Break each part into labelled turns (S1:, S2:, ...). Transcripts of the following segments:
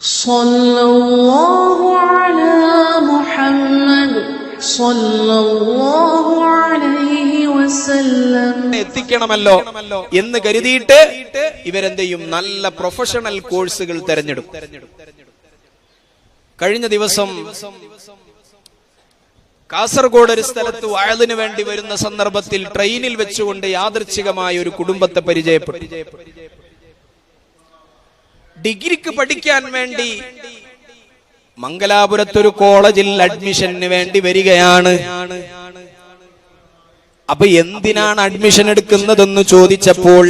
S1: صلى الله على محمد صلى الله عليه وسلم
S2: എത്തിക്കണമല്ലോ എന്ന് കരുതിയിട്ട് ഇവരെന്ത് ചെയ്യും നല്ല പ്രൊഫഷണൽ കോഴ്സുകൾ തെരഞ്ഞെടുക്കും കഴിഞ്ഞ ദിവസം കാസർഗോഡ് ഒരു സ്ഥലത്ത് വയലിന് വേണ്ടി വരുന്ന സന്ദർഭത്തിൽ ട്രെയിനിൽ വെച്ചുകൊണ്ട് യാദൃച്ഛികമായ ഒരു കുടുംബത്തെ പരിചയപ്പെട്ടു ഡിഗ്രിക്ക് പഠിക്കാൻ വേണ്ടി മംഗലാപുരത്തൊരു കോളേജിൽ അഡ്മിഷന് വേണ്ടി വരികയാണ്. അപ്പൊ എന്തിനാണ് അഡ്മിഷൻ എടുക്കുന്നതെന്ന് ചോദിച്ചപ്പോൾ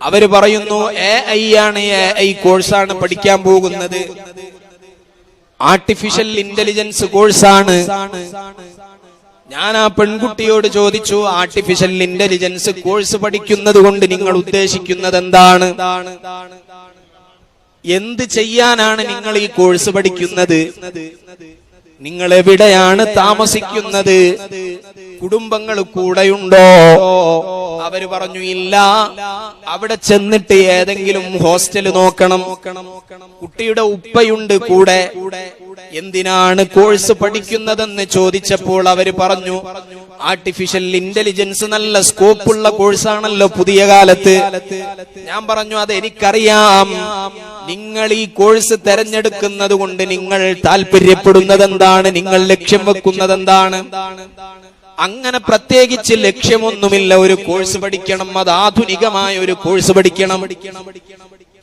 S2: അവർ പറയുന്നു എ ഐ ആണ് എ ഐ കോഴ്സാണ് പഠിക്കാൻ പോകുന്നത്. ആർട്ടിഫിഷ്യൽ ഇന്റലിജൻസ് കോഴ്സാണ്. ഞാൻ ആ പെൺകുട്ടിയോട് ചോദിച്ചു ആർട്ടിഫിഷ്യൽ ഇന്റലിജൻസ് കോഴ്സ് പഠിക്കുന്നത് കൊണ്ട് നിങ്ങൾ ഉദ്ദേശിക്കുന്നത് എന്താണ് എന്ത് ചെയ്യാനാണ് നിങ്ങൾ ഈ കോഴ്സ് പഠിക്കുന്നത്? നിങ്ങൾ എവിടെയാണ് താമസിക്കുന്നത്? കുടുംബങ്ങൾ കൂടെയുണ്ടോ? അവർ പറഞ്ഞു ഇല്ല. അവിടെ ചെന്നിട്ട് ഏതെങ്കിലും ഹോസ്റ്റൽ നോക്കണം. കുട്ടിയുടെ ഉപ്പയുണ്ട് കൂടെ. എന്തിനാണ് കോഴ്സ് പഠിക്കുന്നതെന്ന് ചോദിച്ചപ്പോൾ അവർ പറഞ്ഞു ആർട്ടിഫിഷ്യൽ ഇന്റലിജൻസ് നല്ല സ്കോപ്പുള്ള കോഴ്സാണല്ലോ പുതിയ കാലത്ത്. ഞാൻ പറഞ്ഞു അത് എനിക്കറിയാം നിങ്ങൾ ഈ കോഴ്സ് തെരഞ്ഞെടുക്കുന്നത് കൊണ്ട് നിങ്ങൾ താല്പര്യപ്പെടുന്നത് എന്താണ് നിങ്ങൾ ലക്ഷ്യം വെക്കുന്നത് എന്താണ് അങ്ങനെ പ്രത്യേകിച്ച് ലക്ഷ്യമൊന്നുമില്ല. ഒരു കോഴ്സ് പഠിക്കണം അത് ആധുനികമായ ഒരു കോഴ്സ് പഠിക്കണം.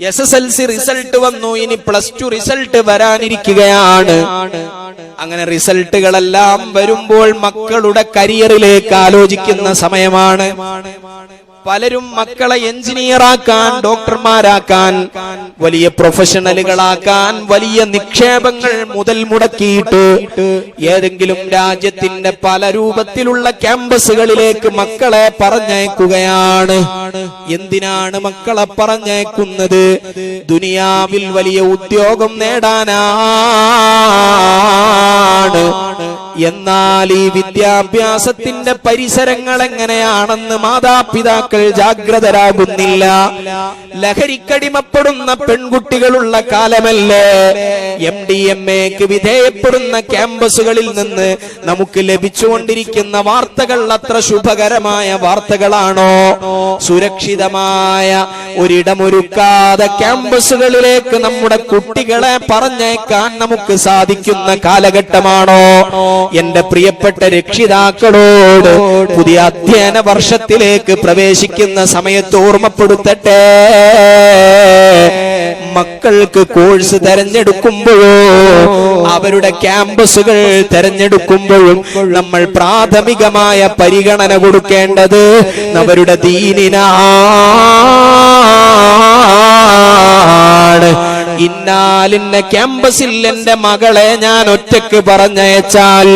S2: S S L C result വന്നു. ഇനി പ്ലസ് ടു റിസൾട്ട് വരാനിരിക്കുകയാണ്. അങ്ങനെ റിസൾട്ടുകളെല്ലാം വരുമ്പോൾ മക്കളുടെ കരിയറിലേക്ക് ആലോചിക്കുന്ന സമയമാണ്. പലരും മക്കളെ എഞ്ചിനീയറാക്കാൻ ഡോക്ടർമാരാക്കാൻ വലിയ പ്രൊഫഷണലുകളാക്കാൻ വലിയ നിക്ഷേപങ്ങൾ മുതൽ മുടക്കിയിട്ട് ഏതെങ്കിലും രാജ്യത്തിന്റെ പല രൂപത്തിലുള്ള ക്യാമ്പസുകളിലേക്ക് മക്കളെ പറഞ്ഞയക്കുകയാണ്. എന്തിനാണ് മക്കളെ പറഞ്ഞയക്കുന്നത്? ദുനിയാവിൽ വലിയ ഉദ്യോഗം നേടാനാണ് എന്നാൽ ഈ വിദ്യാഭ്യാസത്തിന്റെ പരിസരങ്ങൾ എങ്ങനെയാണെന്ന് മാതാപിതാക്കൾ ജാഗ്രതരാകുന്നില്ല. ലഹരിക്കടിമപ്പെടുന്ന പെൺകുട്ടികളുള്ള കാലമല്ലേ? എം ഡി എം എക്ക് വിധേയപ്പെടുന്ന ക്യാമ്പസുകളിൽ നിന്ന് നമുക്ക് ലഭിച്ചുകൊണ്ടിരിക്കുന്ന വാർത്തകൾ അത്ര ശുഭകരമായ വാർത്തകളാണോ? സുരക്ഷിതമായ ഒരിടമൊരുക്കാതെ ക്യാമ്പസുകളിലേക്ക് നമ്മുടെ കുട്ടികളെ പറഞ്ഞേക്കാൻ നമുക്ക് സാധിക്കുന്ന കാലഘട്ടമാണോ? എന്റെ പ്രിയപ്പെട്ട രക്ഷിതാക്കളോട് പുതിയ അധ്യയന വർഷത്തിലേക്ക് പ്രവേശിക്കുന്ന സമയത്ത് ഓർമ്മപ്പെടുത്തട്ടെ. മക്കൾക്ക് കോഴ്സ് തെരഞ്ഞെടുക്കുമ്പോഴോ അവരുടെ ക്യാമ്പസുകൾ തെരഞ്ഞെടുക്കുമ്പോഴും നമ്മൾ പ്രാഥമികമായ പരിഗണന കൊടുക്കേണ്ടത് അവരുടെ ദീനിനാണ്. ഇന്നാലിന്ന ക്യാമ്പസിൽ എന്റെ മകളെ ഞാൻ ഒറ്റയ്ക്ക് പറഞ്ഞയച്ചാൽ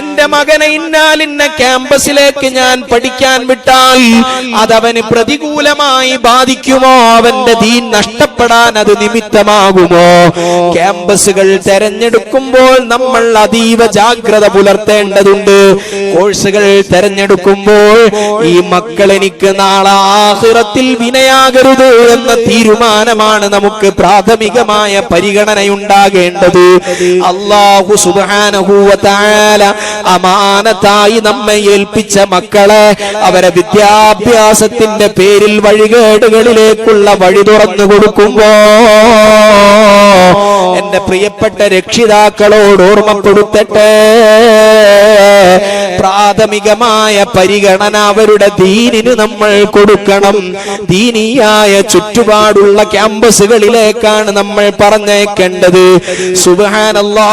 S2: എന്റെ മകനെ ഇന്നാലിന്ന ക്യാമ്പസിലേക്ക് ഞാൻ പഠിക്കാൻ വിട്ടാൽ അതവന് പ്രതികൂലമായി ബാധിക്കുമോ? അവന്റെ ദീൻ നഷ്ടപ്പെടാൻ അത് നിമിത്തമാകുമോ? ക്യാമ്പസുകൾ തെരഞ്ഞെടുക്കുമ്പോൾ നമ്മൾ അതീവ ജാഗ്രത പുലർത്തേണ്ടതുണ്ട്. കോഴ്സുകൾ തെരഞ്ഞെടുക്കുമ്പോൾ ഈ മക്കൾ എനിക്ക് നാളെ ആഹിറത്തിൽ വിനയാകരുത് എന്ന തീരുമാനമാണ് നമുക്ക് പ്രാഥമികമായ പരിഗണനയുണ്ടാകേണ്ടത്. അള്ളാഹു സുബാനഹൂവത്താല അമാനത്തായി നമ്മെ ഏൽപ്പിച്ച മക്കളെ അവരെ വിദ്യാഭ്യാസത്തിന്റെ പേരിൽ വഴികേടുകളിലേക്കുള്ള വഴി തുറന്നു കൊടുക്കുമ്പോ എന്റെ പ്രിയപ്പെട്ട രക്ഷിതാക്കളോട് ഓർമ്മപ്പെടുത്തട്ടെ. പ്രാഥമികമായ പരിഗണന അവരുടെ ദീനിന് നമ്മൾ കൊടുക്കണം. ദീനിയായ ചുറ്റുപാടുള്ള ക്യാമ്പസുകളിലേക്കാണ് നമ്മൾ പറഞ്ഞേക്കേണ്ടത് സുബാനല്ലാ